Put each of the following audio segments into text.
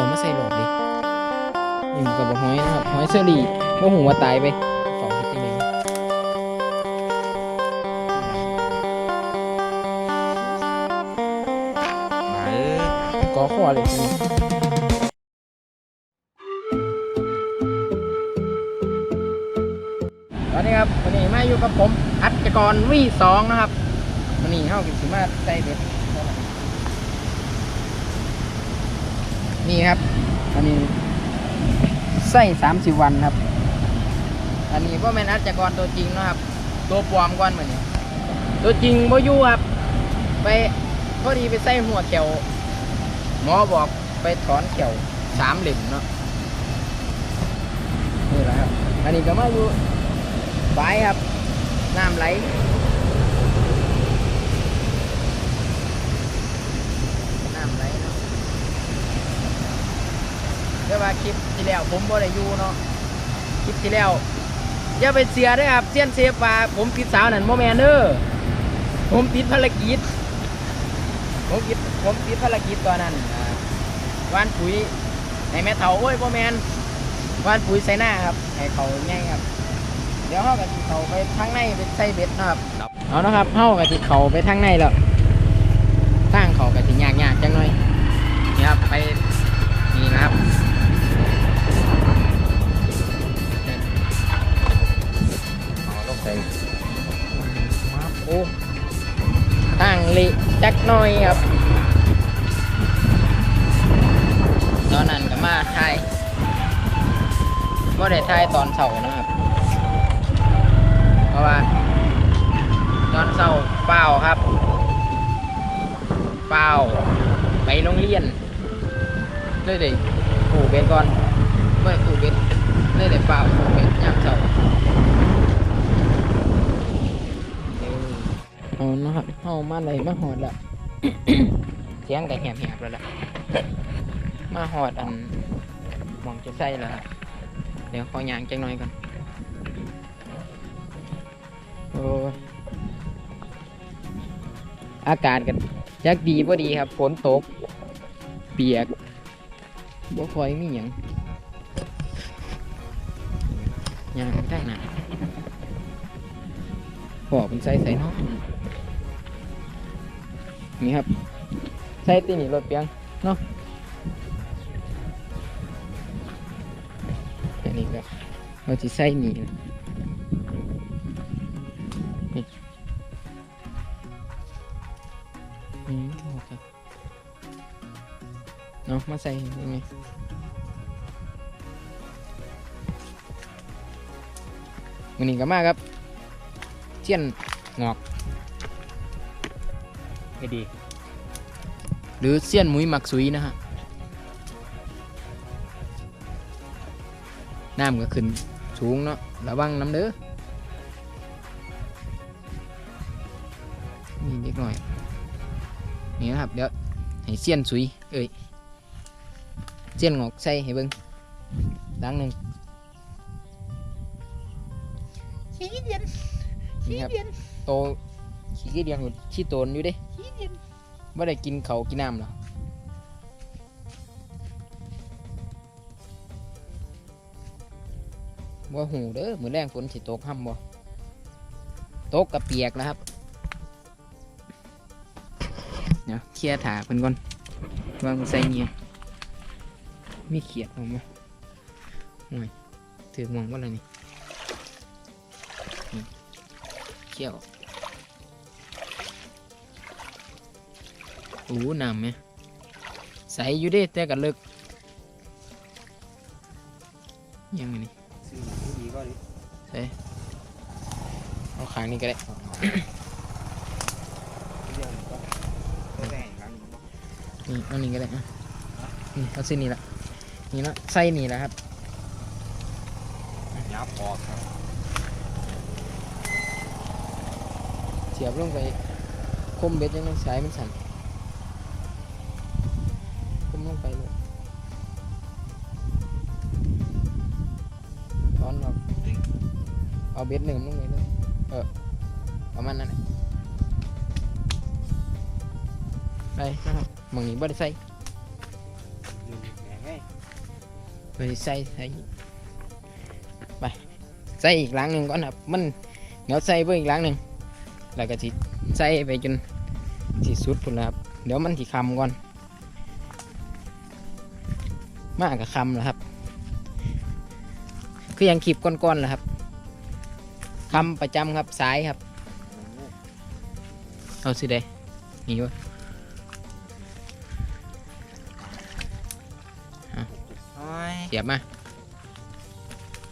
เอามาใส่หลอดดินี่มันก็บอกหอยนะครับหอยเชอรี่โมหูว่าตายไปเฝ้าเฮ็ดจังได๋มาเอ้อเลยตอนนี้ครับวันนี้มาอยู่กับผมอัจกรวีสองนะครับวันนี้เฮากินสิมาใส่เบ็ดนี่ครับ อันนี้ใส่สามสิบวันครับ อันนี้พ่อแม่นอัจกรตัวจริงนะครับ ตัวปลอมก่อนเหมือนนี้ตัวจริงโมยู่ครับ ไปพอดีไปใส่หัวเขียวหมอบอกไปถอนเขียวสามเหล่มเนาะนี่แหละครับ อันนี้ก็มาอยู่บายครับน้ำไหลน้ำไหลเนาะ เดี๋ยวว่าคลิปที่แล้วผมบ่ได้อยู่เนาะคลิปที่แล้วอย่าไปเสียเด้วยครับเซียนเซฟว่าผมติดสาวนั่นโมแมนเด้อผมติดภารกิจผมติดผมติดภารกิจตอนนั้นอ่าวานปุ๋ยในแม่เถาโอ้ยพ่อแมนวานปุ๋ยใส่หน้าครับให้เขาง่ายครับเดี๋ยวเขากับที่เขาไปทางในไปใส่เบ็ดนะครับเอานะครับเขากับที่เขาไปทางในแล้วทางเขากับที่ยากยากๆจังหน่อยนี่ครับไป เละจักหน่อยครับ ตอนนั้นก็มาถ่ายก็ได้ถ่ายตอนเสาร์นะครับ เพราะว่า ตอนเสาร์เปล่าครับ เปล่าไปโรงเรียนเลยเด็กขู่เบนก่อนเมื่อขู่เบนเลยเด็กเปล่าขู่เบนยามเสาร์ เอานะครับเอามาไหนมาหอดละเสียงแต่แหบๆแล้วล่ะ มาหอดอันมองจะใส่แล้วล่ะเดี๋ยวขอยางจังหน่อยก่อนโอ้ยอากาศกันยักดีพอดีครับฝนตก เปียกบ่คอยมีหยังยางได้นาพอเป็นใส่ใส่เนาะ นี่ครับ ใส่ตีนี่รถเปียงเนาะอันนี้ก็เราจะใส่นี่นะนี่โอเคเนาะมาใส่ยังไงมันนี่ก็มาครับเจียนงอก ไม่ดี หรือเซียนหมุยหมักซุยนะฮะน้ำก็ขึ้นสูงเนาะระวังน้ำเด้อนี่เล็กหน่อยนี่นะครับเดี๋ยวให้เซียนซุยเอ้ยเซียนงอกใส่ให้เบิ่งดังหนึ่งขี้เดียนนี่ขี้ครับเดียนโตขี้เดียงอยู่ขี้โตนอยู่เด้ขี้เดียน ไม่ได้กินเขากินน้ำหรอบ่หูเด้อมือแรงฝนสิตกห้ำบ่ตกกับเปียกแล้วครับเดี๋ยวเคลียร์ถาเพิ่นก่อนวางใส่เงียมีเขียดออกมาห่วยถือมองว่าอะไรนี่นี่เขี้ยว โอ้น้ำไหมใสอยู่เด้แต่กันเลิกยังไงนี่ซื้อดีก็ดิใส่เอาขางนี้ก็ได้เรื่องก็ไม่ได้กันนี่เอานี่ก็ได้อะนี่เอาเส้นนี้ละนี่เนาะใส่นี่แหละครับยับออกครับเสียบลงไปคมเบ็ดยังไงสายมันสั่นค มลงไปเลยตอนแบบเอาเบ็ดหนึ่งลงไปเลย เออประมาณนั้นแหละไปนะครับหมองนี้บ่ได้ใส่ดูแหงไงไปใส่ใส่ไปใส่อีกหลังหนึ่งก่อนครับมันเดี๋ยวใส่เพิ่มอีกหลังหนึ่งแล้วก็สิใส่ไปจนสิสุดพุ่นแล้วครับเดี๋ยวมันสิคำก่อน มากกับคำแล้วครับ คือยังขีบก้อนๆแหละครับคำประจำครับสายครับ เอาสิเดนี่วะโอ้ยเสียบมา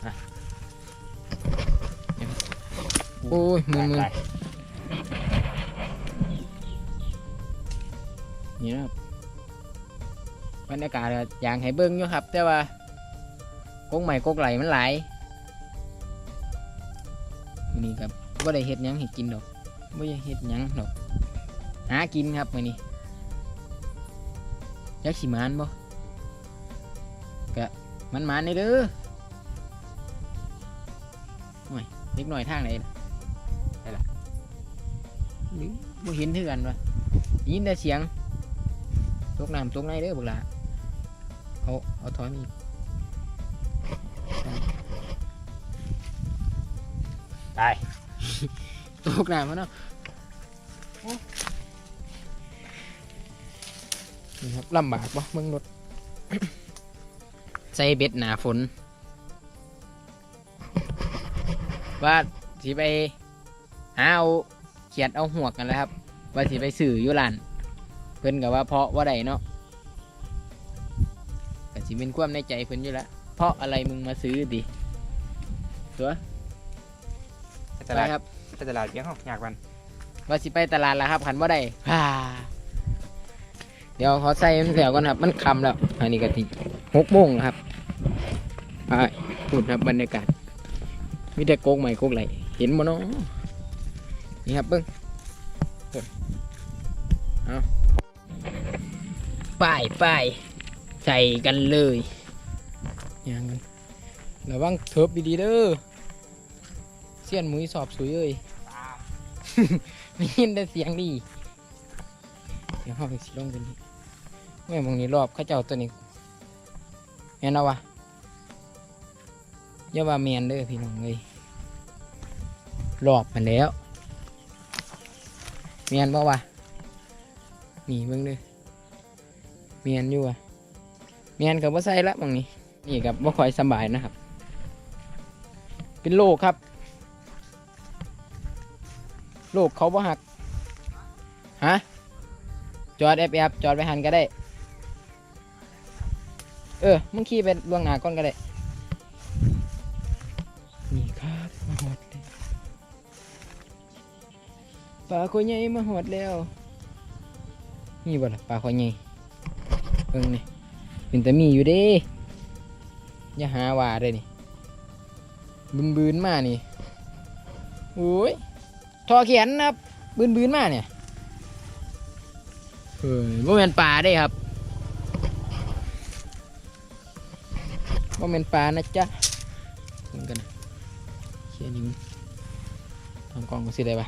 อะโอ้ยมือมือไปนี่นะครับ บรรยากาศอย่างให้เบิ้งอยู่ครับ แต่ว่ากกใหม่กกไหลมันไหลมือนี้ครับว่ได้เฮ็ดยังให้กินดอกไม่ได้เฮ็ดยังดอกหากินครับมือนี้ยักษ์สิมานบ่กะมันมานนี่เด้อโอ้ยเล็กหน่อยทางไหนล่ะใช่ล่ะหรือบ่เห็นเทือนวะได้ยินแต่เสียงตกน้ำตกในเด้อบุกหลา เอาเอาถอยมีดไปตกน้ำมาเนาะโอ้นี่ครับลำบากปะเมืองรถใส่เบ็ดหนาฝนว่าสิไปหาเอาเขียดเอาหวกกันแหล้วครับ ว่าสิไปสื่ออยุลานเพิ่นกับว่าเพราะว่าใดเนาะก็ สิเป็นความในใจเพิ่นอยู่แล้วเพราะอะไรมึงมาซื้อดิตัวไปตไปลาดครับไปตลาดเพียงห้องอยากวันว่าสิไปตลาดแล้วครับขันว่าได้ฮ่าเดี๋ยวขอใส่มันเสียวก่อนครับ มันคำแล้ว อันนี้ก็ทีหกโมงแล้วครับไปพูดครับบรรยากาศมีแต่โกกใหม่โกกไหลเห็นบ่เนาะนี่ครับเบิ้งโอ้ยเอาไป้ายป้าย ใส่กันเลยยังกันระวังเทิบดีๆเด้อเสี้ยนมือสอบสวยเอ้ยได้ยินแต่เสียงดีเดี๋ยวห้องสิลงกันนี่แม่มองนี้รอบเข้าเจ้าตัวนี้แม่นเอาวะอย่าว่าเมียนเด้อพี่น้องเลยรอบมันแล้วเมียนบ่วะนี่เบิ่งเด้อเมียนอยู่วะ เมียนกับว่าใส่ละมองนี้นี่กับว่าคอยสบายนะครับ เป็นโรคครับลูกเขาบ่หักฮะจอดแอบแอบจอดไปหันก็ได้ เออมึงขี่ไปล่วงหน้าก่อนก็ได้นี่ครับมาหดเลยปลาคอใหญ่มาหดแล้วนี่บ่ล่ะปลาคอใหญ่เบิ่งนี่ เป็นแต่มีอยู่เด้อย่าหาว่าเลยนี่บืนบืนๆมานี่โอ้ยทอเขียนนะครับบืนบืนๆมาเนี่ยเฮ้ยว่าเป็นปลาได้ครับว่าเป็นปลานะจ๊ะเหมือนกันนะเขียนนี่ทำกองกูสิได้ปะ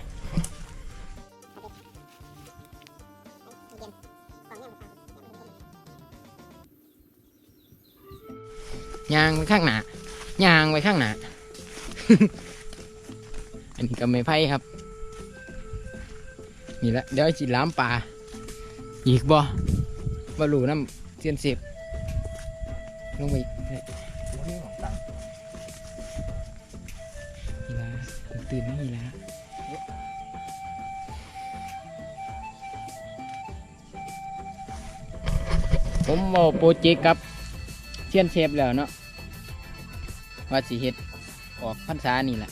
ยางไปข้างหน้ายางไปข้างหน้า อันนี้ก็ไม่ไพ่ครับ นี่ละเดี๋ยวจิล้ามปลาอีกบ่บ่รู้น้ำเสียนเสียบลงไปอีกนี่ละตื่นไม่ละผมบอกโปรเจกต์กับเชียนเชฟแล้วเนาะ ว่าสิเฮ็ดออกพรรษานี่แหละ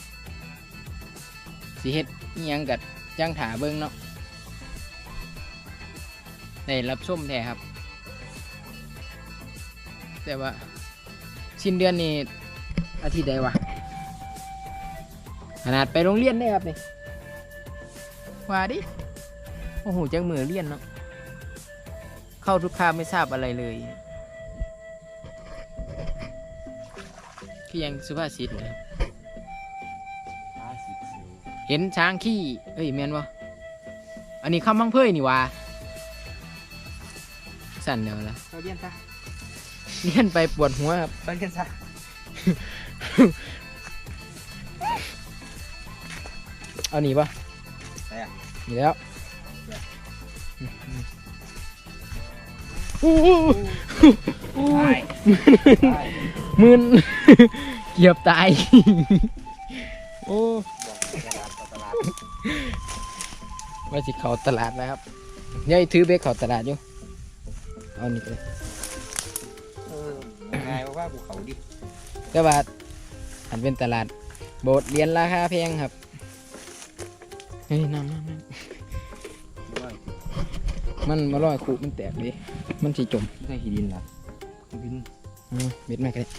สิเฮ็ดอิหยังกัดจ้างถาเบิ้งเนาะได้รับชมแท้ครับ แต่ว่าสิ้นเดือนนี้อาทิตย์ใดวะขนาดไปโรงเรียนได้ครับนี่ว่าดิโอ้โหจังมือเรียนเนาะเข้าทุกคาบไม่ทราบอะไรเลย คือยังสุภาษิตเลยห้าสิบสิวเห็นช้างขี้เอ้ยแมนวะอันนี้คำพังเพยนี่วะสั่นเดียวละเราเรียนซะเรียนไปปวดหัวครับไปกันซะเอาหนีปะไหนอะหนีแล้วอู้หูอู้ ไป มึนเกียบตาย โอ้บอกตลาดต่อตลาดว่าสิเขาตลาดนะครับยายถือเบกเขาตลาดอยู่ เอานี่ก็เลยเออง่ายว่าภูเขาดิแต่ว่าอันเป็นตลาด โบสถ์เรียนราคาแพงครับ เฮ้ยน้ำน้ำน้ด้วยำมันมาลอยคูมันแตกเลยมันสิจมไม่หิดินล่ะหินอืม เบ็ดไม่กันเลย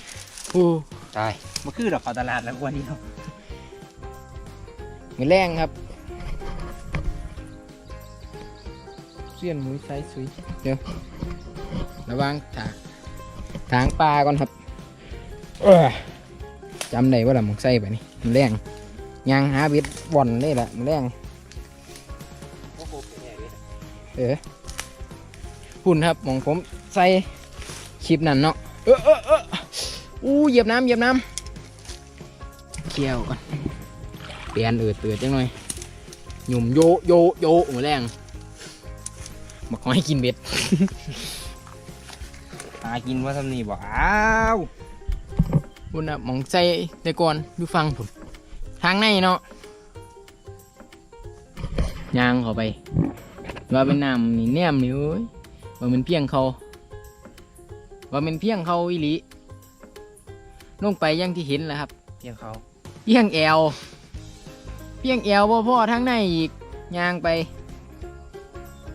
โอ้ตายมันคือดอกเขาตลาดแล้วกว่านี้เนาะมือแรงครับเสี้ยนหมุ้ยไซส์สวยเดี๋ยวระวังถางถางปลาก่อนครับเอ้อจำได้ว่าละมึงใส่ไปนี่มันแรงยางหาเบ็ดบ่อนนี่แหละมันแรงโอ้โหเป็นไงเนี่ยเออพุ่นครับหมองผมใส่คลิปนั่นเนาะ เออเออเอออู้เหยียบน้ำเหยียบน้ำเกี่ยวก่อนเปลี่ยนเอือดเตือดจังหน่อยหยุ่มโยโยโยมือแรงมาขอให้กินเบ็ดหากินว่าทำนี่บอกอ้าวพุ่นนะหมองใส่แต่ก่อนดูฟังผมทางในเนาะยางเข้าไป ว่าเป็นน้ำนี่แนมนี่เอ้ยว่ามันเพียงเขา ว่ามันเพียงเขาอีหลีลงไปอยังที่เห็นแหละครับ เพียงเขาเพียงแอว เพียงแอวบ่พ่อทั้งในอีกยางไป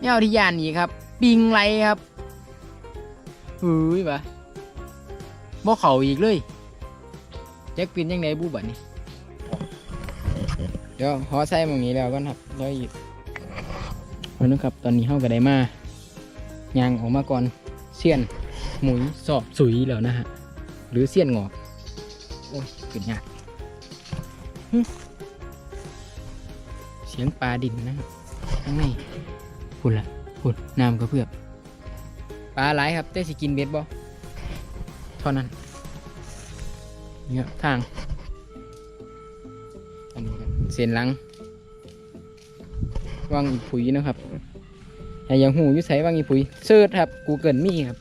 แนวที่ยานอีกครับ ปิงไหลครับเฮ้ยบะบ่เขาอีกเลยแจ็คปินยังไงบูบัดนี่เดี๋ยวขอใส่หมองนี้แล้วก่อนครับแล้วอีกเอานะครับ ตอนนี้เฮาก็ได้มายางออกมาก่อนเสี้ยน หมุยสอบสุยแล้วนะฮะ หรือเสี้ยนงอก โอ้ยเกิดยากเสียงปลาดินนะครับข้างในพุ่นละพุ่นน้ำก็เพื่อบปลาหลายครับแต่สิกินเบ็ดบ่เท่านั้นเนี่ยทาง อันนี้ครับเส้นหลังวางอีปุ๋ยนะครับให้อยังหูยุใส่วางอีปุ๋ยเสิร์ชครับกูเกิลมีครับ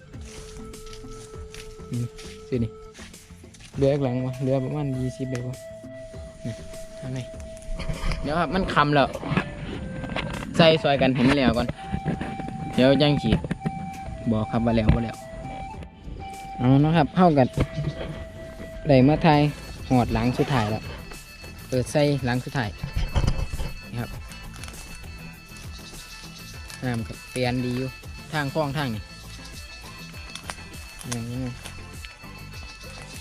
สินี่เรือข้างหลังวะเรือประมาณยี่สิบเลยวะนี่ทางไหนเดี๋ยวครับมันคำแล้ว ใส่ซอยกันเห็นแล้วก่อน เดี๋ยวยังขีดบอกครับว่าแล้วว่าแล้วเอาเนาะครับเข้ากันได้มาไทยหอดหลังสุดท้ายแล้วเปิดใส่หลังสุดท้ายนี่ครับน้ำกับเปลี่ยนดีอยู่ทางคล้องทางนี่อย่างนี้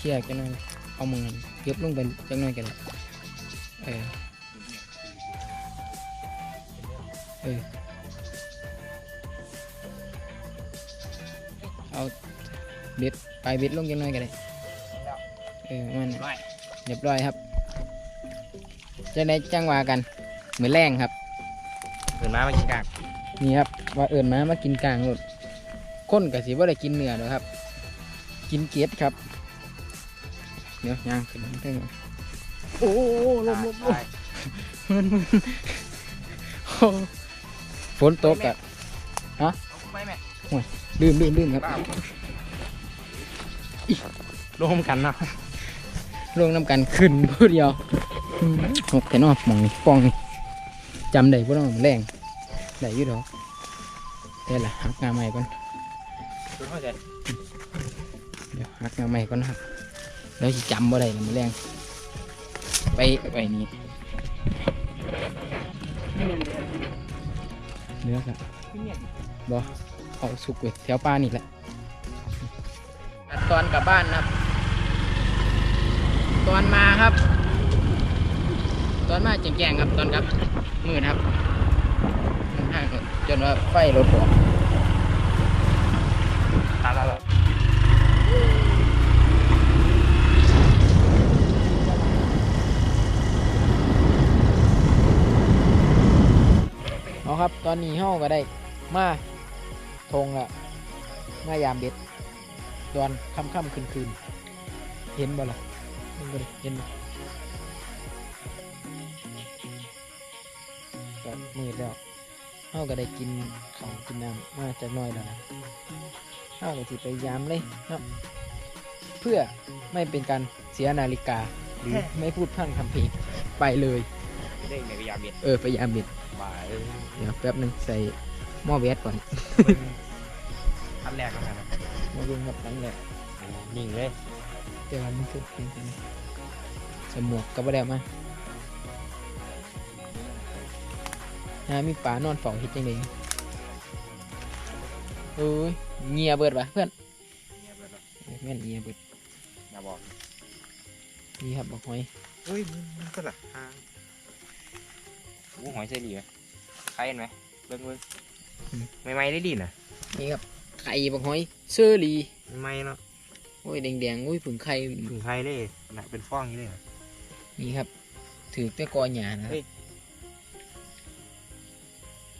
ชี่ยจังหน่อยเอามือเก็บลงไปจังหน่อยกันเออเออเอาเบ็ดไปเบ็ดลงจังหน่อยกันเลยเออมันน่ะเรียบร้อยครับจะได้จังหวะกันเหมือนแรงครับเกิดมามากินกากนี่ครับว่าเอิญมามากินกลางรถคนกับสิว่าได้กินเนื้อหรอกครับ กินเกล็ดครับ เดี๋ยวย่างขึ้นมาเพิ่งโอ้โหลมลมลมตายมึนมึนโอ้ฝนตกอะเอาไปแม่ลืมลืมลืมครับรวมกันเนาะลงน้ำกันขึ้นพูดเดียวอืมหกแต่นอกมองนี่ปองนี่จำได้พวกน้องแรงได้อยี่ดอกได้ละหักงาใหม่ก่อนคุณเข้าใจเดี๋ยวหักงาใหม่ก่อนนะครับ แล้วสิจำบ่ได้ละมันแรงไปไปนี่เนื้อครับบอเอาสุกเว้ยแถวป้านี่แหละตอนกลับบ้านนะครับ ตอนมาครับ ตอนมาแจงๆครับตอนกลับมืดครับจนว่าไฟรถผมตายแล้ว เอาครับตอนนี้เฮาก็ได้มาทงละมายามเบ็ดตอนค่ำค่ำคืนคืนๆเห็นบ่ล่ะเห็นบ่ดิเห็นบ่ก็มืดแล้วเฮาก็ได้กินข้าวกินน้ำมาจากหน้อยแล้วนะเฮาก็สิไปยามเลยเนาะเพื่อไม่เป็นการเสียนาฬิกาหรือไม่พูดพร่ำทำเพลงไปเลย เด้งในกระยาเม็ดเออไปยามเบ็ดบ่าเออ เดี๋ยวแป๊บหนึงใส่หม้อแวดก่อนอันแรกแล้วกันนะมาดูครับนั่นแหละนิ่งเลยเดี๋ยวมันคือเป็นยังไงใส่หมวกกับบ่ได้เอามาหามีป่านอนเฝ้าเฮ็ดจังได๋โอ้ยเงียเบิดวะเพื่อนเงียบเลยเนาะเออแม่นเงียเบิดอย่าบอกนี่ครับบอกหอยเฮ้ยมันมันก็ละทางโอ้หอยเสรีไหม ใครเห็นไหมเบิ่งเบิ่งไม่ไม่ได้ดีนะนี่ครับไข่บอกหอยเชอรี่ไม่ไม่เนาะโอ้ยแดงๆโอ้ยผึ่งไข่ถึงใครเลยน่ะเป็นฟองอย่างนี้เลยเหรอนี่ครับ ถือแต่กอหญ้านะครับเฮ้ย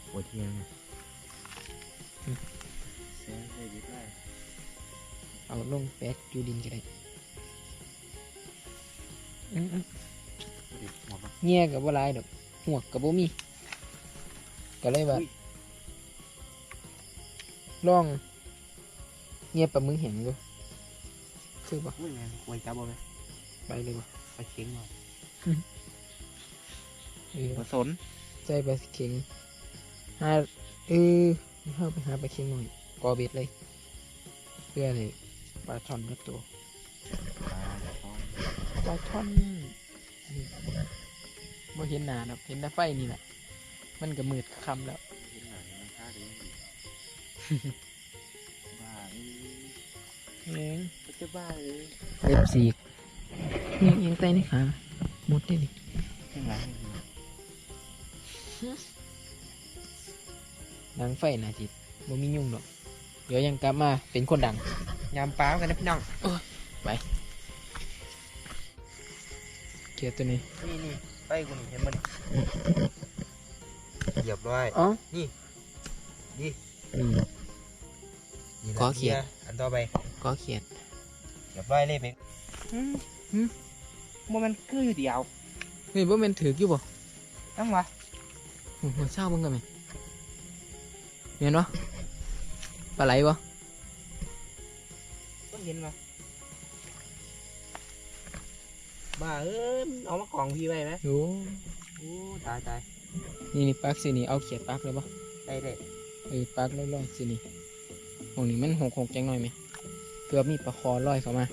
โอ้ยเที่ยงเสียงเคยดีได้เอาลงแปะอยู่ดินก็ได้อื้อดิหมดปะๆเงียกับว่าลายดอกหัวกกับบ่มี ก็เลยว่าอุ้ยลอง เงียบปลามึงเห็นกูคือปะอุ้ยแม่งควายจับบ่ไหมไปเลยวะไปเค็งหน่อยเออผสนใจปลาเข็งหาเออเข้าไปหาปลาเข็งหน่อยกอเบ็ดเลย เพื่อเลยปลาช่อนกับตัวปลาช่อนนี่บ่เห็นหนาครับเห็นแต่ไฟนี่แหละ มันก็มืดคำแล้วบ้าเองจะบ้าเลยเล็บสีกยังยังไตนี่ขาหมดได้ดิข้างหลังดังไฟนะจิตบ่มียุ่งหรอกเดี๋ยวยังกลับมาเป็นคนดังยามปลากันนะพี่น้องไปเกียร์ตัวนี้นี่นี่ไปคุณเห็นมัน เหยียบด้วยอ๋อนี่นี่นี่ละขอเขียน อันต่อไปก็เขียนเหยียบด้วยเลยเบงหืมมันมันคืออยู่เดียวเฮ้ยบ่แม่นถือกอยู่บ่ต้องวะโอ้โหเศร้าเบิ่งกันไหมเห็นบ่ปลาไหลบ่ต้องเห็นมาบ้าเอ้ยมันเอามากองพี่ไว้ไหมโอ้ โอ้ตายตาย นี่นี่ปักสินี่เอาเขียดปักเลยบ่ได้ได้เออปักลอยๆสินี่ตรงนี้มันหกหกจังหน่อยไหมเกือบมีปลาคอลอยเข้ามา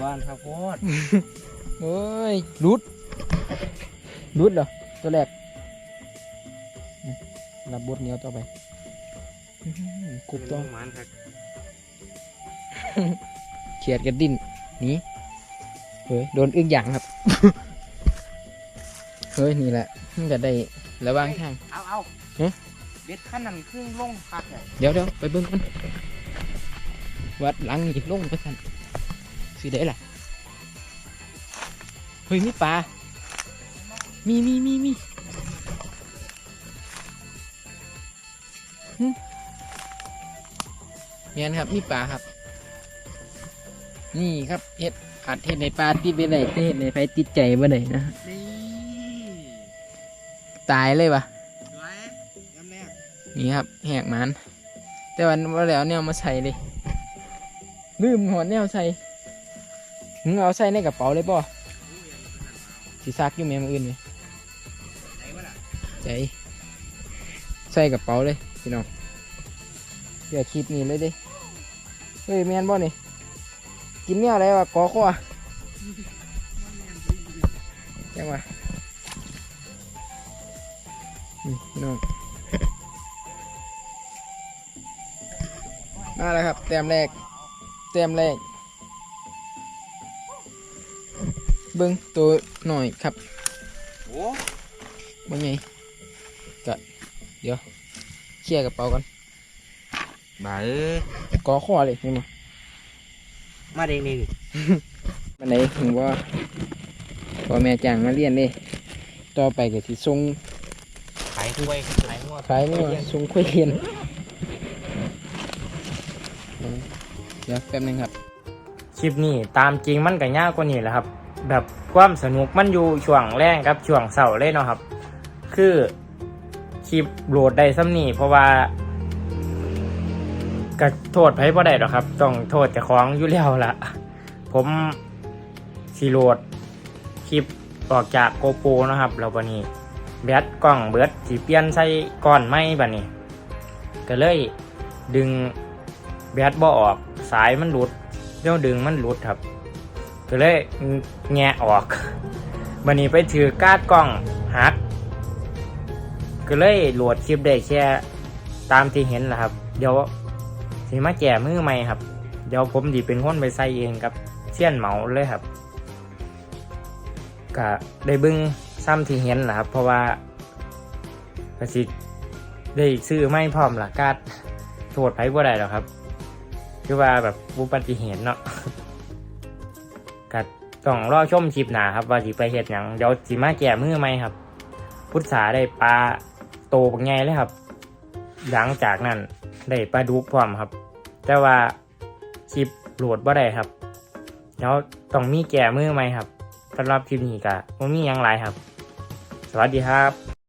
วานข้าวโพดเอ้ยรุดรุดเหรอตัวแรกอืมรับบทเหนียวต่อไปอื้อหือกุบตัวมันครับเขียดกันดิ้นหนีเฮ้ยโดนอึ้งอย่างครับ เฮ้ย นี่แหละ มันจะได้ระวังทาง เอาเอาเอ๊ะ เบ็ดขั้นนั้นครึ่งลงพักเนี่ยเดี๋ยวเดี๋ยวไปเบิ้งกันวัดหลังนี่ลงไปสั่นสิได้ล่ะเฮ้ยมีปลา มีมีมีมีหึเนียนครับ มีปลาครับ นี่ครับเห็ดอัดเห็ดในปลาติดไปไหนแต่เห็ดในไฟติดใจบ่ไหนนะ นี่ ตายเลยปะสวยย้ำแรกนี่ครับแหกมันแต่วันว่าแล้วเนี่ยมาใส่เลยลืมหัวแนวใส่มึงเอาใส่ในกระเป๋าเลยป่ะสีซักอยู่แม่มออื่นไหมไหนวะล่ะใจใส่กระเป๋าเลยพี่น้องเดี๋ยวคลิปนี้เลยเดิเฮ้ยแมนบ่นี่กินเนี่ยอะไรวะกอข้อยังวะ นี่พี่น้องมาแล้วครับแต้มแรกแต้มแรก เบิ้งตัวหน่อยครับโอ้ว่าไงก็เดี๋ยวเคลียร์กระเป๋าก่อนบ้าเอ้ยกอข้อเลยนี่มามาเด้งนี่ดิวันไหนถึงว่าพ่อแม่จ้างมาเรียนเลยต่อไปก็สิส่ง ขายกล้วยขายหัวขายนี่ว่าส่งคุยเรียนอืมสิเดี๋ยวแป๊บนึงครับคลิปนี้ตามจริงมันก็ยากกว่านี้แหละครับ แบบความสนุกมันอยู่ช่วงแรงกับช่วงเสาร์เลยเนาะครับ คือคลิปโหลดได้ซ้ำนี่เพราะว่าก็โทษไผบ่ได้หรอกครับ ต้องโทษเจ้าของอยู่แล้วล่ะผมสีโหลดคลิปออกจากโกโปรนะครับ แล้วบันนี้ แบตกล้องเบิดสีเปลี่ยนใส่ก้อนไม้บันนี้ ก็เลยดึงแบตบ่ออกสายมันหลุดเดี๋ยวดึงมันหลุดครับ ก็เลยแงะออกบันนี้ไปถือการ์ดกล้องหักก็เลยโหลดคลิปได้แค่ตามที่เห็นแหละครับ เดี๋ยวสิมาแก่มือใหม่ครับ เดี๋ยวผมดีเป็นคนไปใส่เองครับเชี่ยนเหมาเลยครับก็ได้บึ้ง ซ้ำที่เห็นแหละครับ เพราะว่าก็สิได้ซื้อไม่พร้อมหละกการโทษไผบ่ได้หรอกครับ คือว่าแบบอุบัติเหตุเนาะก็ต้องรอชมคลิปหนาครับ ว่าสิไปเห็ดหยังเดี๋ยวสิมาแก่มือไหมครับ พุทธาได้ปลาโตปักไงเลยครับ หลังจากนั้นได้ปลาดุกพร้อมครับ แต่ว่าคลิปโหลดบ่ได้ครับ เดี๋ยวต้องมีแก่มือไหมครับสำหรับคลิปนี้ก็บ่มีหยังไรครับ สวัสดีครับ